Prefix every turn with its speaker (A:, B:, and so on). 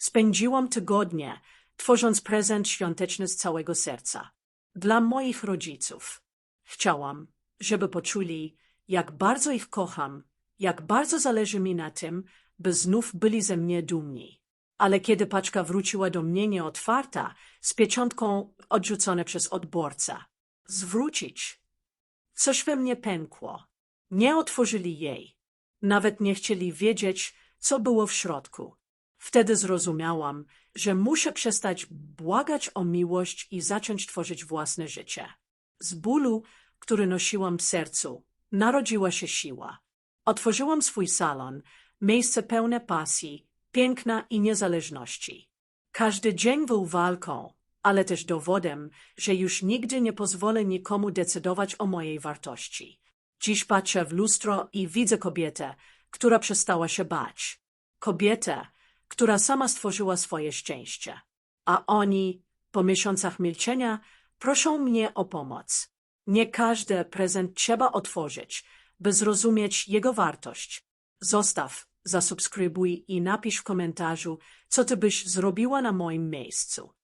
A: Spędziłam tygodnie, tworząc prezent świąteczny z całego serca. Dla moich rodziców. Chciałam, żeby poczuli, jak bardzo ich kocham, jak bardzo zależy mi na tym, by znów byli ze mnie dumni. Ale kiedy paczka wróciła do mnie nieotwarta, z pieczątką odrzucone przez odbiorcę, zwrócić. Coś we mnie pękło. Nie otworzyli jej. Nawet nie chcieli wiedzieć, co było w środku. Wtedy zrozumiałam, że muszę przestać błagać o miłość i zacząć tworzyć własne życie. Z bólu, który nosiłam w sercu, narodziła się siła. Otworzyłam swój salon, miejsce pełne pasji, piękna i niezależności. Każdy dzień był walką, ale też dowodem, że już nigdy nie pozwolę nikomu decydować o mojej wartości. Dziś patrzę w lustro i widzę kobietę, która przestała się bać. Kobietę, która sama stworzyła swoje szczęście. A oni, po miesiącach milczenia, proszą mnie o pomoc. Nie każdy prezent trzeba otworzyć, by zrozumieć jego wartość. Zostaw, zasubskrybuj i napisz w komentarzu, co ty byś zrobiła na moim miejscu.